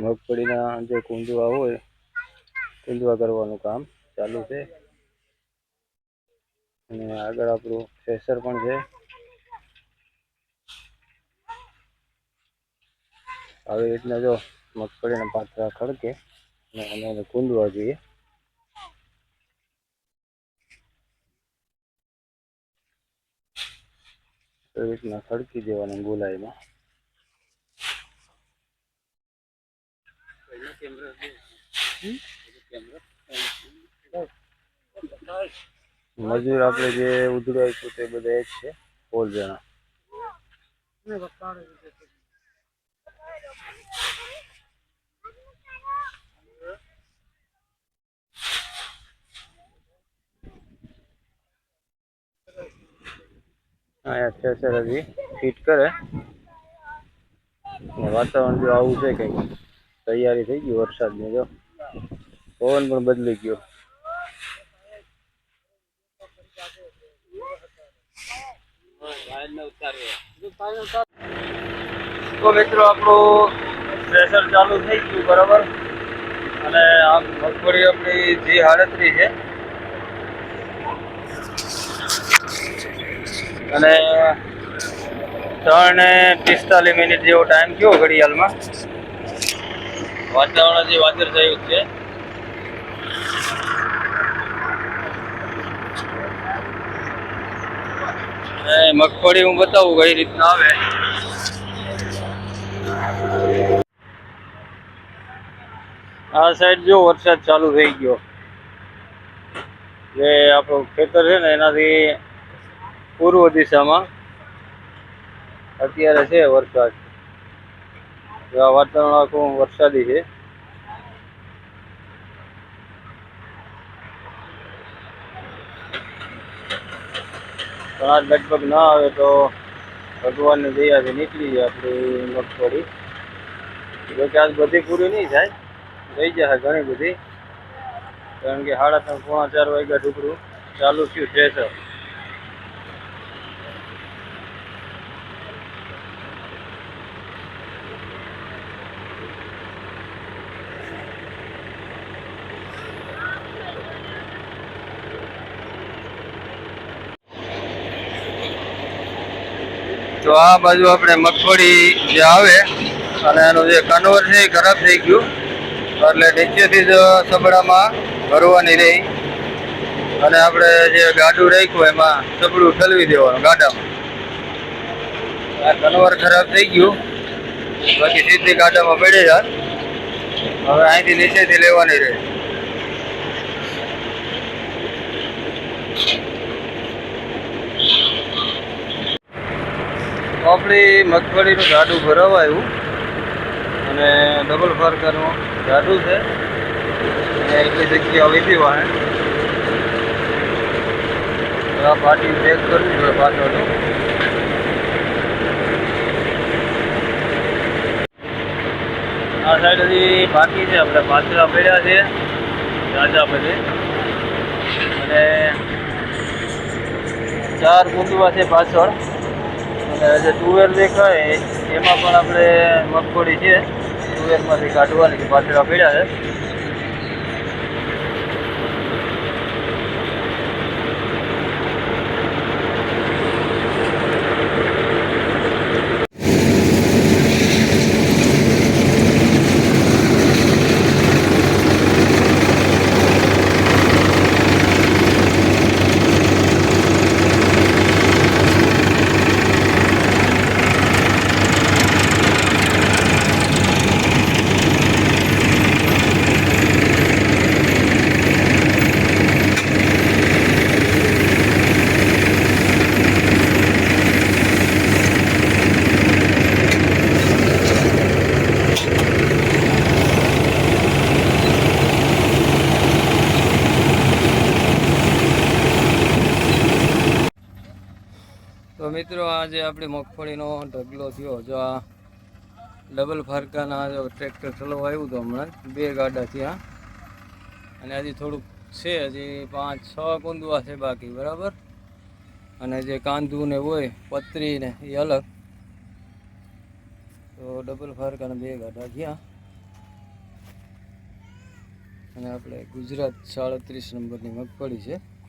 મગફળીના જે કુંદવા હોય, કુંદવા કરવાનું કામ ચાલુ છે. અને આગળ આપણું થ્રેસર પણ છે. આવી રીતના જો મગફળીના પાત્રા ખડકે અને એને કુંદવા જોઈએ. એવી રીતના ખડકી દેવાનું ગોલાઈમાં મજૂર આપણે જે ઉધડું આપ્યું તે બધા એક છે પોલ જણા અહીંયા થ્રેસર હજી ફિટ કરે ને વાતાવરણ જો આવું છે કંઈક તૈયારી થઈ ગઈ વરસાદની જો પવન પણ બદલી ગયો. તો મિત્રો, આપણું પ્રેશર ચાલુ થઈ ગયું, બરાબર? અને આ મગફળી આપણી જે હાડતરી છે. અને ત્રણ ને પિસ્તાલીસ મિનિટ જેવો ટાઈમ થયો ઘડિયાળમાં. વાતાવરણ જે વાદળ થયું છે અને મગફળી હું બતાવું કઈ રીતના આવે. આ સાઈડ જો વરસાદ ચાલુ થઈ ગયો. જે આપણું ખેતર છે ને એનાથી પૂર્વ દિશામાં અત્યારે છે વરસાદ. વાતાવરણ આખું વરસાદી છે. પણ આજ લગભગ ના આવે તો ભગવાનની દયાથી નીકળી જાય આપણી મગફળી. જોકે આજ બધી પૂરી નહીં થાય રહી જશે ઘણી બધી. કારણ કે સાડા ત્રણ, પોણા ચાર વાગ્યા ઢુકડું ચાલુ થયું છે સર તો આ બાજુ આપણે મગફળી જે આવે અને એનું જે કન્વર છે એ ખરાબ થઈ ગયું. એટલે નીચેથી જ સબડામાં ભરવાની રહી. અને આપણે જે ગાડું રાખ્યું એમાં સબડું ઠલવી દેવાનું ગાડામાં. આ કન્વર ખરાબ થઈ ગયું. બાકી સીધી ગાડામાં પડી જાય હવે અહીંથી નીચેથી લેવાની રહે. આપણી મગફળીનું જાડું ભરાવા આવ્યું અને ડબલ ફારકાનું જાડું છે. અને એટલી જગ્યા લીધી તો આ પાટી ચેક કરવી જોઈએ પાછળનું. આ સાઈડ હજી બાકી છે, આપણે પાછળ પડ્યા છે. રાજા પછી. અને ચાર કુંદવા છે પાછળ. અને જે તુવેર દેખાય એમાં પણ આપણે મગફળી છે. ટુવેરમાંથી કાઢવાની પાછળ પડ્યા છે. મિત્રો, આજે આપણી મગફળીનો ઢગલો થયો. જો આ ડબલ ફારકાના જો ટ્રેક્ટર ચલાવવા આવ્યું હતું હમણાં બે ગાડા થયા. અને હજી થોડુંક છે, હજી પાંચ, છ કુંદવા છે બાકી, બરાબર? અને જે કાંદું ને હોય, પતરી ને, એ અલગ. તો ડબલ ફારકાના બે ગાડા થયા. અને આપણે ગુજરાત સાડત્રીસ નંબરની મગફળી છે.